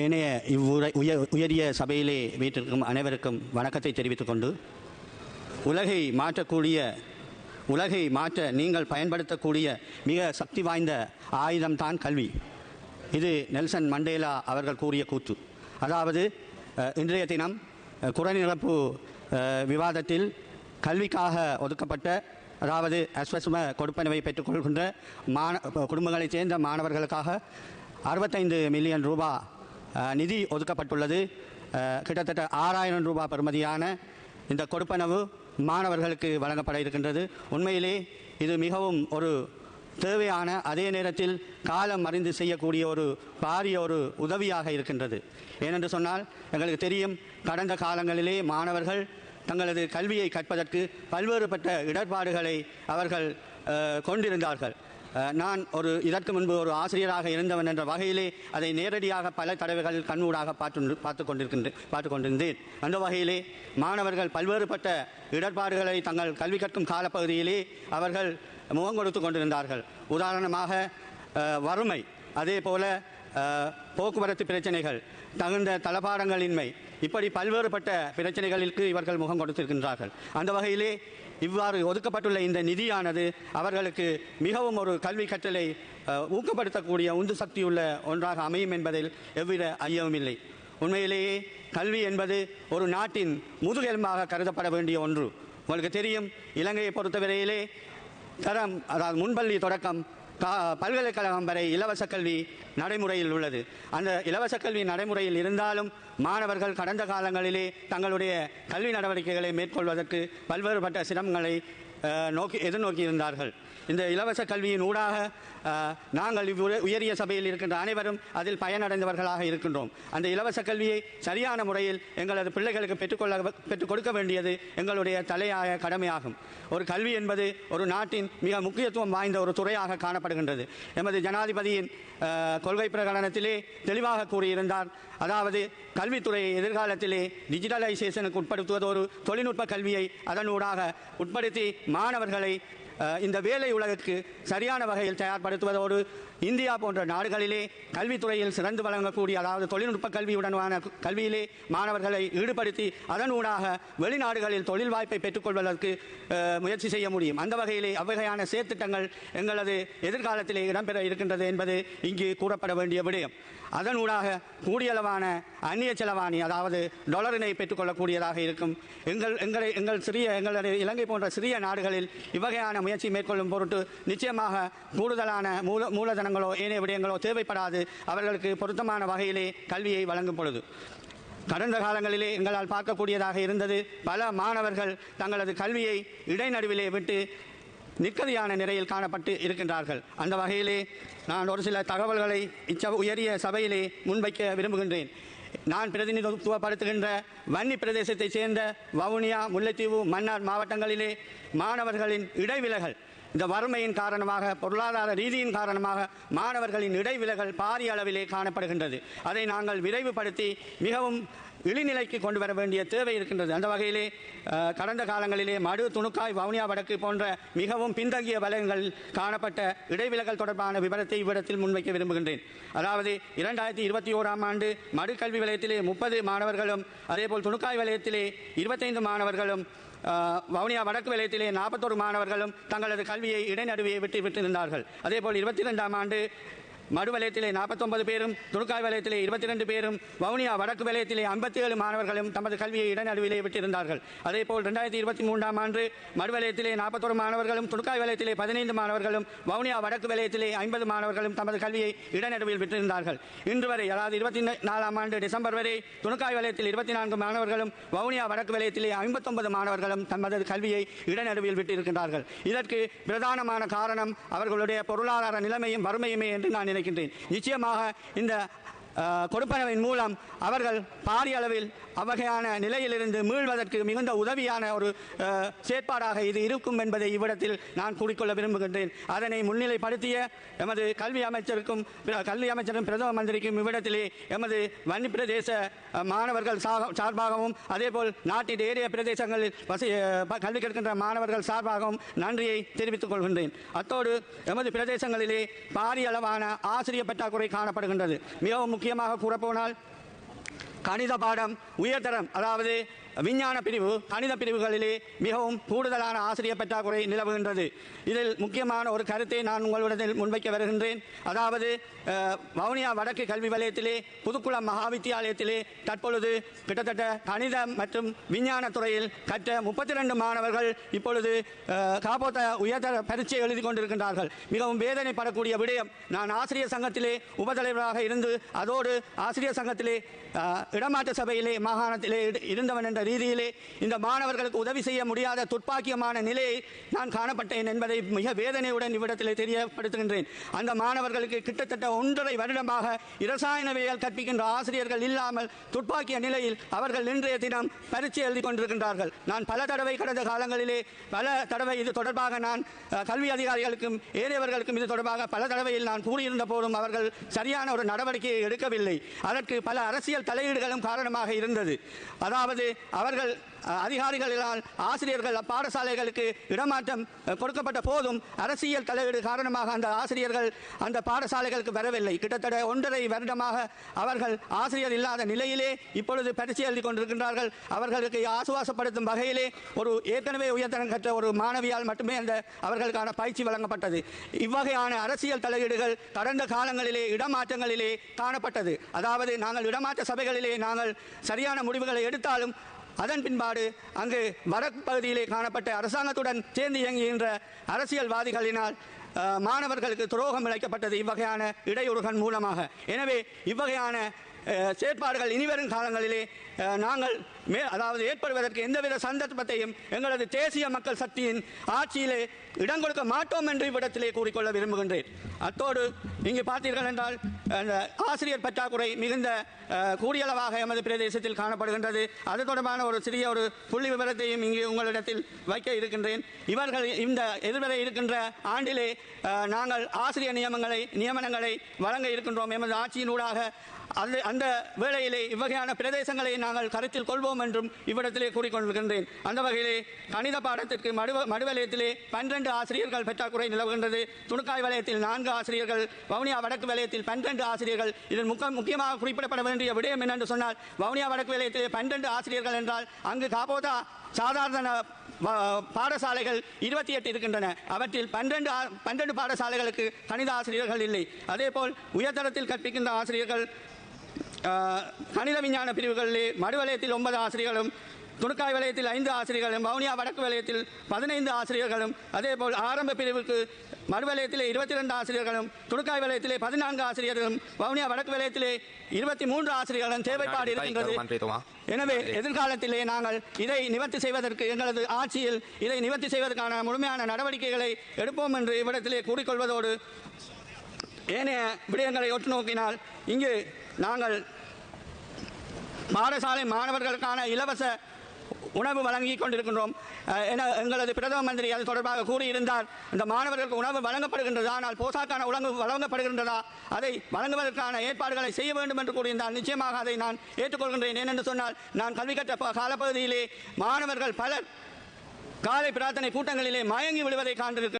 ஏனைய இவ்வுரை உய உயரிய சபையிலே வீட்டிற்கும் அனைவருக்கும் வணக்கத்தை தெரிவித்துக் கொண்டு உலகை மாற்றக்கூடிய உலகை மாற்ற நீங்கள் பயன்படுத்தக்கூடிய மிக சக்தி வாய்ந்த ஆயுதம்தான் கல்வி. இது நெல்சன் மண்டேலா அவர்கள் கூறிய கூற்று. அதாவது இன்றைய தினம் குறைநிரப்பு விவாதத்தில் கல்விக்காக ஒதுக்கப்பட்ட அதாவது அஸ்வசும கொடுப்பனவை பெற்றுக்கொள்கின்ற மாண குடும்பங்களைச் சேர்ந்த மாணவர்களுக்காக அறுபத்தைந்து மில்லியன் ரூபா நிதி ஒதுக்கப்பட்டுள்ளது. கிட்டத்தட்ட ஆறாயிரம் ரூபாய் பெறுமதியான இந்த கொடுப்பனவு மாணவர்களுக்கு வழங்கப்பட இருக்கின்றது. உண்மையிலே இது மிகவும் ஒரு தேவையான அதே நேரத்தில் காலம் அறிந்து செய்யக்கூடிய ஒரு பாரிய ஒரு உதவியாக இருக்கின்றது. ஏனென்று சொன்னால் எங்களுக்கு தெரியும் கடந்த காலங்களிலே மாணவர்கள் தங்களது கல்வியை கற்பதற்கு பல்வேறுபட்ட இடர்பாடுகளை அவர்கள் கொண்டிருந்தார்கள். நான் ஒரு இதற்கு முன்பு ஒரு ஆசிரியராக இருந்தவன் என்ற வகையிலே அதை நேரடியாக பல தடவைகள் கண்ணூடாக பார்த்து பார்த்து கொண்டிருக்கின்ற பார்த்து கொண்டிருந்தேன் அந்த வகையிலே மாணவர்கள் பல்வேறுபட்ட இடர்பாடுகளை தங்கள் கல்வி கற்கும் காலப்பகுதியிலே அவர்கள் முகம் கொடுத்து கொண்டிருந்தார்கள். உதாரணமாக வறுமை அதே போல போக்குவரத்து பிரச்சனைகள் தகுந்த தளபாடங்களின்மை இப்படி பல்வேறுபட்ட பிரச்சனைகளுக்கு இவர்கள் முகம் கொடுத்திருக்கின்றார்கள். அந்த வகையிலே இவ்வாறு ஒதுக்கப்பட்டுள்ள இந்த நிதியானது அவர்களுக்கு மிகவும் ஒரு கல்வி கற்றலை ஊக்கப்படுத்தக்கூடிய உந்து சக்தியுள்ள ஒன்றாக அமையும் என்பதில் எவ்வித ஐயமும் இல்லை. உண்மையிலேயே கல்வி என்பது ஒரு நாட்டின் முதுகெலும்பாக கருதப்பட வேண்டிய ஒன்று. உங்களுக்கு தெரியும் இலங்கையை பொறுத்தவரையிலே தரம் அதாவது முன்பள்ளி தொடக்கம் பல்கலைக்கழகம் வரை இலவச கல்வி நடைமுறையில் உள்ளது. அந்த இலவச கல்வி நடைமுறையில் இருந்தாலும் மாணவர்கள் கடந்த காலங்களிலே தங்களுடைய கல்வி நடவடிக்கைகளை மேற்கொள்வதற்கு பல்வேறுபட்ட சிரமங்களை நோக்கி எதிர்நோக்கி இருந்தார்கள். இந்த இலவச கல்வியின் ஊடாக நாங்கள் இவ்வு உயரிய சபையில் இருக்கின்ற அனைவரும் அதில் பயனடைந்தவர்களாக இருக்கின்றோம். அந்த இலவச கல்வியை சரியான முறையில் எங்களது பிள்ளைகளுக்கு பெற்றுக்கொள்ள பெற்றுக் கொடுக்க வேண்டியது எங்களுடைய தலையாய கடமையாகும். ஒரு கல்வி என்பது ஒரு நாட்டின் மிக முக்கியத்துவம் வாய்ந்த ஒரு துறையாக காணப்படுகின்றது. எமது ஜனாதிபதியின் கொள்கை பிரகடனத்திலே தெளிவாக கூறியிருந்தார். அதாவது கல்வித்துறையை எதிர்காலத்திலே டிஜிட்டலைசேஷனுக்கு உட்படுத்துவது ஒரு தொழில்நுட்ப கல்வியை அதனூடாக உட்படுத்தி மாணவர்களை இந்த வேலை உலகிற்கு சரியான வகையில் தயார்படுத்துவதோடு இந்தியா போன்ற நாடுகளிலே கல்வித்துறையில் சிறந்து வழங்கக்கூடிய அதாவது தொழில்நுட்ப கல்வியுடனான கல்வியிலே மாணவர்களை ஈடுபடுத்தி அதன் ஊடாக வெளிநாடுகளில் தொழில் வாய்ப்பை பெற்றுக்கொள்வதற்கு முயற்சி செய்ய முடியும். அந்த வகையிலே அவ்வகையான சேர்த்திட்டங்கள் எங்களது எதிர்காலத்திலே இடம்பெற இருக்கின்றது என்பது இங்கு கூறப்பட வேண்டிய விடயம். அதன் ஊடாக கூடியளவான அந்நிய செலவாணி அதாவது டொலரினை பெற்றுக்கொள்ளக்கூடியதாக இருக்கும். எங்கள் எங்களை எங்கள் சிறிய எங்களுடைய இலங்கை போன்ற சிறிய நாடுகளில் இவ்வகையான முயற்சி மேற்கொள்ளும் பொருட்டு நிச்சயமாக கூடுதலான மூல மூலதனங்களோ ஏனைய விடயங்களோ தேவைப்படாது. அவர்களுக்கு பொருத்தமான வகையிலே கல்வியை வழங்கும் பொழுது. கடந்த காலங்களிலே எங்களால் பார்க்கக்கூடியதாக இருந்தது. பல மாணவர்கள் தங்களது கல்வியை இடைநடுவிலே விட்டு நிற்கதியான நிலையில் காணப்பட்டு இருக்கின்றார்கள். அந்த வகையிலே நான் ஒரு சில தகவல்களை இச்ச உயரிய சபையிலே முன்வைக்க விரும்புகின்றேன். நான் பிரதிநிதித்துவப்படுத்துகின்ற வன்னி பிரதேசத்தைச் சேர்ந்த வவுனியா முல்லைத்தீவு மன்னார் மாவட்டங்களிலே மாணவர்களின் இடைவிலகல் இந்த வறுமையின் காரணமாக பொருளாதார ரீதியின் காரணமாக மாணவர்களின் இடைவிலகல் பாரிய அளவிலே காணப்படுகின்றது. அதை நாங்கள் விரைவுபடுத்தி மிகவும் இழிநிலைக்கு கொண்டு வர வேண்டிய தேவை இருக்கின்றது. அந்த வகையிலே கடந்த காலங்களிலே மடு துணுக்காய் வவுனியா வடக்கு போன்ற மிகவும் பின்தங்கிய வலயங்கள் காணப்பட்ட இடைவிலகல் தொடர்பான விவரத்தை இவ்விடத்தில் முன்வைக்க விரும்புகின்றேன். அதாவது இரண்டாயிரத்தி இருபத்தி ஓராம் ஆண்டு மடு கல்வி வலயத்திலே முப்பது மாணவர்களும் அதேபோல் துணுக்காய் வலயத்திலே இருபத்தைந்து மாணவர்களும் வவுனியா வடக்கு வலயத்திலே நாற்பத்தொரு மாணவர்களும் தங்களது கல்வி இடைநடுவியை விட்டு விட்டிருந்தார்கள். அதேபோல் இருபத்தி இரண்டாம் ஆண்டு மடு வலயத்திலே நாற்பத்தொன்பது பேரும் துணுக்காய் வலயத்திலே இருபத்தி ரெண்டு பேரும் வவுனியா வடக்கு வலயத்திலே ஐம்பத்தி ஏழு மாணவர்களும் தமது கல்வியை இடநடுவிலே விட்டிருந்தார்கள். அதேபோல் ரெண்டாயிரத்தி இருபத்தி மூன்றாம் ஆண்டு மடு வலயத்திலே நாற்பத்தொரு மாணவர்களும் துணுக்காய் வலயத்திலே பதினைந்து மாணவர்களும் வவுனியா வடக்கு வலயத்திலே ஐம்பது மாணவர்களும் தமது கல்வியை இடநடுவில் விட்டிருந்தார்கள். இன்று வரை அதாவது இருபத்தி நாலாம் ஆண்டு டிசம்பர் வரை துணுக்காய் வலயத்தில் இருபத்தி நான்கு மாணவர்களும் வவுனியா வடக்கு வலயத்திலே ஐம்பத்தொன்பது மாணவர்களும் தமது கல்வியை இடநடுவில் விட்டிருக்கின்றார்கள். இதற்கு பிரதானமான காரணம் அவர்களுடைய பொருளாதார நிலைமையும் வறுமையுமே என்று நான் நினைக்கின்றேன். நிச்சயமாக இந்த கொடுப்பனவின் மூலம் அவர்கள் பாரிய அளவில் அவ்வகையான நிலையிலிருந்து மீள்வதற்கு மிகுந்த உதவியான ஒரு செயற்பாடாக இது இருக்கும் என்பதை இவ்விடத்தில் நான் கூறிக்கொள்ள விரும்புகின்றேன். அதனை முன்னிலைப்படுத்திய எமது கல்வி அமைச்சருக்கும் பிர- கல்வி அமைச்சரும் பிரதம மந்திரிக்கும் இவ்விடத்திலே எமது வன்னி பிரதேச மாணவர்கள் சார்பாகவும் அதேபோல் நாட்டின் ஏரிய பிரதேசங்களில் வசி கல்வி கற்கின்ற மாணவர்கள் சார்பாகவும் நன்றியை தெரிவித்துக் கொள்கின்றேன். அத்தோடு எமது பிரதேசங்களிலே பாரிய அளவான ஆசிரியர் பற்றாக்குறை காணப்படுகின்றது. மிகவும் முக்கிய முக்கியமாக கூறப்போனால் கணித பாடம் உயர்தரம் அதாவது விஞ்ஞான பிரிவு கணித பிரிவுகளிலே மிகவும் கூடுதலான ஆசிரியர் பற்றாக்குறை நிலவுகின்றது. இதில் முக்கியமான ஒரு கருத்தை நான் உங்களுடன் முன்வைக்க வருகின்றேன். அதாவது வவுனியா வடக்கு கல்வி வலயத்திலே புதுக்குளம் மகாவித்தியாலயத்திலே தற்பொழுது கிட்டத்தட்ட கணிதம் மற்றும் விஞ்ஞான துறையில் கற்ற முப்பத்தி ரெண்டு மாணவர்கள் இப்பொழுது காப்போத்த உயர்தர பரீட்சை எழுதி கொண்டிருக்கின்றார்கள். மிகவும் வேதனைப்படக்கூடிய விடயம் நான் ஆசிரியர் சங்கத்திலே உபதலைவராக இருந்து அதோடு ஆசிரியர் சங்கத்திலே இடமாற்ற சபையிலே மாகாணத்திலே இருந்தவன் என்ற ரீதியிலே இந்த மாணவர்களுக்கு உதவி செய்ய முடியாத துர்ப்பாக்கியமான நிலையை நான் காணப்பட்டேன் என்பதை மிக வேதனையுடன் இவ்விடத்தில் தெரியப்படுத்துகின்றேன். அந்த மாணவர்களுக்கு கிட்டத்தட்ட ஒன்றரை வருடமாக இரசாயனவியல் கற்பிக்கின்ற ஆசிரியர்கள் இல்லாமல் துர்ப்பாக்கிய நிலையில் அவர்கள் இன்றைய தினம் பரீட்சை எழுதி கொண்டிருக்கின்றார்கள். நான் பல தடவை கடந்த காலங்களிலே பல தடவை இது தொடர்பாக நான் கல்வி அதிகாரிகளுக்கும் ஏனையவர்களுக்கும் இது தொடர்பாக பல தடவையில் நான் கூறியிருந்த போதும் அவர்கள் சரியான ஒரு நடவடிக்கையை எடுக்கவில்லை. அதற்கு பல அரசியல் தலையீடுகளும் காரணமாக இருந்தது. அதாவது அவர்கள் அதிகாரிகளால் ஆசிரியர்கள் பாடசாலைகளுக்கு இடமாற்றம் கொடுக்கப்பட்ட போதும் அரசியல் தலையீடு காரணமாக அந்த ஆசிரியர்கள் அந்த பாடசாலைகளுக்கு வரவில்லை. கிட்டத்தட்ட ஒன்றரை வருடமாக அவர்கள் ஆசிரியர் இல்லாத நிலையிலே இப்பொழுது பரிசு எழுதி கொண்டிருக்கின்றார்கள். அவர்களுக்கு ஆசுவாசப்படுத்தும் வகையிலே ஒரு ஏற்கனவே உயர்தரம் கற்ற ஒரு மாணவியால் மட்டுமே அந்த அவர்களுக்கான பயிற்சி வழங்கப்பட்டது. இவ்வகையான அரசியல் தலையீடுகள் கடந்த காலங்களிலே இடமாற்றங்களிலே காணப்பட்டது. அதாவது நாங்கள் இடமாற்ற சபைகளிலே நாங்கள் சரியான முடிவுகளை எடுத்தாலும் அதன் பின்பாடு அங்கு வடக்கு பகுதியிலே காணப்பட்ட அரசாங்கத்துடன் சேர்ந்து இயங்குகின்ற அரசியல்வாதிகளினால் மாணவர்களுக்கு துரோகம் இழைக்கப்பட்டது இவ்வகையான இடையூறுகள் மூலமாக. எனவே இவ்வகையான செயற்பாடுகள் இனிவரும் காலங்களிலே நாங்கள் மே அதாவது ஏற்படுவதற்கு எந்தவித சந்தர்ப்பத்தையும் எங்களது தேசிய மக்கள் சக்தியின் ஆட்சியிலே இடம் கொடுக்க மாட்டோம் என்று இவ்விடத்திலே கூறிக்கொள்ள விரும்புகின்றேன். அத்தோடு இங்கு பார்த்தீர்கள் என்றால் அந்த ஆசிரியர் பற்றாக்குறை மிகுந்த கூடியளவாக எமது பிரதேசத்தில் காணப்படுகின்றது. அது தொடர்பான ஒரு சிறிய ஒரு புள்ளி விவரத்தையும் இங்கு உங்களிடத்தில் வைக்க இருக்கின்றேன். இவர்கள் இந்த எதிர்வரை இருக்கின்ற ஆண்டிலே நாங்கள் ஆசிரியர் நியமங்களை நியமனங்களை வழங்க இருக்கின்றோம். எமது ஆட்சியினூடாக அந்த அந்த வேளையிலே இவ்வகையான பிரதேசங்களை நாங்கள் கருத்தில் கொள்வோம் என்றும் இவ்விடத்திலே கூறிக்கொண்டிருக்கின்றேன். அந்த வகையிலே கணித பாடத்திற்கு மடுவ மடுவலயத்திலே பன்னிரண்டு ஆசிரியர்கள் பற்றாக்குறை நிலவுகின்றது. துணுக்காய் வலயத்தில் நான்கு ஆசிரியர்கள் வவுனியா வடக்கு வலயத்தில் பன்னிரண்டு ஆசிரியர்கள். இதில் முக்க முக்கியமாக குறிப்பிடப்பட வேண்டிய விடயம் என்னென்று சொன்னால் வவுனியா வடக்கு வலயத்திலே பன்னிரண்டு ஆசிரியர்கள் என்றால் அங்கு காபோதா சாதாரண பாடசாலைகள் இருபத்தி எட்டு இருக்கின்றன. அவற்றில் பன்னிரண்டு ஆ- பன்னிரண்டு பாடசாலைகளுக்கு கணித ஆசிரியர்கள் இல்லை. அதேபோல் உயர்தரத்தில் கற்பிக்கின்ற ஆசிரியர்கள் கணித விஞ்ஞான பிரிவுகளிலே மடுவலயத்தில் ஒன்பது ஆசிரியர்களும் துணுக்காய் வலயத்தில் ஐந்து ஆசிரியர்களும் வவுனியா வடக்கு வலயத்தில் பதினைந்து ஆசிரியர்களும் அதேபோல் ஆரம்ப பிரிவுக்கு மறுவலயத்திலே இருபத்தி ரெண்டு ஆசிரியர்களும் துணுக்காய் வலயத்திலே பதினான்கு ஆசிரியர்களும் வவுனியா வடக்கு வலயத்திலே இருபத்தி மூன்று ஆசிரியர்களும் தேவைப்பாடு இருக்கின்றது. எனவே எதிர்காலத்திலே நாங்கள் இதை நிவர்த்தி செய்வதற்கு எங்களது ஆட்சியில் இதை நிவர்த்தி செய்வதற்கான முழுமையான நடவடிக்கைகளை எடுப்போம் என்று இவ்விடத்திலே கூறிக்கொள்வதோடு ஏனைய விடயங்களை ஒட்டு நோக்கினால் இங்கு நாங்கள் பாடசாலை மாணவர்களுக்கான இலவச உணவு வழங்கி கொண்டிருக்கின்றோம். என எங்களது பிரதம மந்திரி அது தொடர்பாக கூறியிருந்தார். இந்த மாணவர்களுக்கு உணவு வழங்கப்படுகின்றதா ஆனால் போசாக்கான உணவு வழங்கப்படுகின்றதா அதை வழங்குவதற்கான ஏற்பாடுகளை செய்ய வேண்டும் என்று கூறியிருந்தால் நிச்சயமாக அதை நான் ஏற்றுக்கொள்கின்றேன். ஏனென்று சொன்னால் நான் கல்வி கற்ற ப- காலப்பகுதியிலே மாணவர்கள் பலர் காலை பிரார்த்தனை கூட்டங்களிலே மயங்கி விழுவதை காண்டிருக்கிறேன்